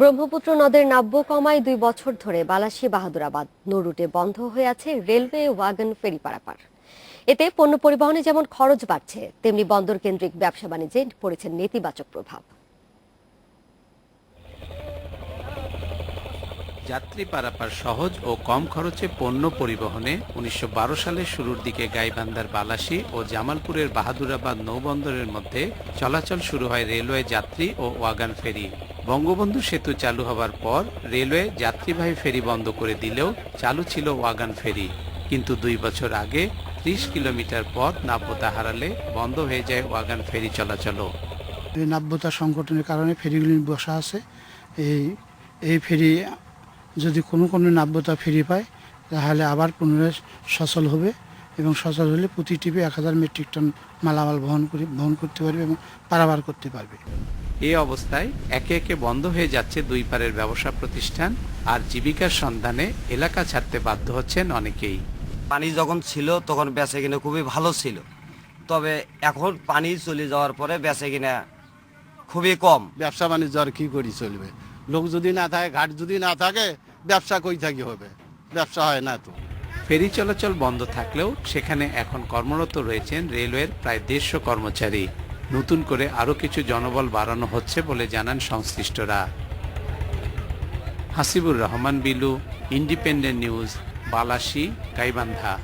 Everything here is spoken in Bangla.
ব্রহ্মপুত্র নদের নাব্য কমায় দুই বছর ধরে বালাসী বাহাদুরাবাদ। নৌরুটে বন্ধ হয়ে আছে রেলওয়ে ওয়াগন ফেরি পারাপার এতে পণ্য পরিবহনে যেমন খরচ বাড়ছে, তেমনি বন্দর কেন্দ্রিক ব্যবসা বাণিজ্যে পড়েছে নেতিবাচক প্রভাব। যাত্রী পারাপার সহজ ও কম খরচে পণ্য পরিবহনে উনিশশো বারো সালের শুরুর দিকে গাইবান্ধার বালাসী ও জামালপুরের বাহাদুরাবাদ নৌবন্দরের মধ্যে চলাচল শুরু হয় রেলওয়ে যাত্রী ও ওয়াগান ফেরি। বঙ্গবন্ধু সেতু চালু হওয়ার পর রেলওয়ে যাত্রীবাহী ফেরি বন্ধ করে দিলেও চালু ছিল ওয়াগান ফেরি। কিন্তু দুই বছর আগে ত্রিশ কিলোমিটার পথ নাব্যতা হারালে বন্ধ হয়ে যায় ওয়াগান ফেরি চলাচলও। নাব্যতা সংগঠনের কারণে ফেরিগুলি বসা আছে। এই এই ফেরি যদি কোনো কোনো নাব্যতা ফেরি পায়, তাহলে আবার পুনরায় সচল হবে এবং সচল হলে প্রতি টিপে এক হাজার মেট্রিক টন মালামাল বহন করে, বহন করতে পারবে এবং পারাবার করতে পারবে। এই অবস্থায় একে একে বন্ধ হয়ে যাচ্ছে দুই পারের ব্যবসা প্রতিষ্ঠান আর জীবিকার সন্ধানে এলাকা ছাড়তে বাধ্য হচ্ছেন অনেকেই। পানি যখন ছিল তখন বেচে কিনা খুবই ভালো ছিল। তবে এখন পানি চলে যাওয়ার পরে বেচে কিনা খুবই কম। ব্যবসা বাণিজ্য আর কি করি চলবে? লোক যদি না থাকে ঘাট যদি না থাকে ব্যবসা কই থাকি হবে? ব্যবসা হয় না তো। ফেরি চলাচল বন্ধ থাকলেও সেখানে এখন কর্মরত রয়েছেন রেলওয়ের প্রায় দেড়শো কর্মচারী। নতুন করে আরও কিছু জনবল বাড়ানো হচ্ছে বলে জানান সংশ্লিষ্টরা। Hasibur Rahman Bilu, independent news, Balasi, Gaibandha.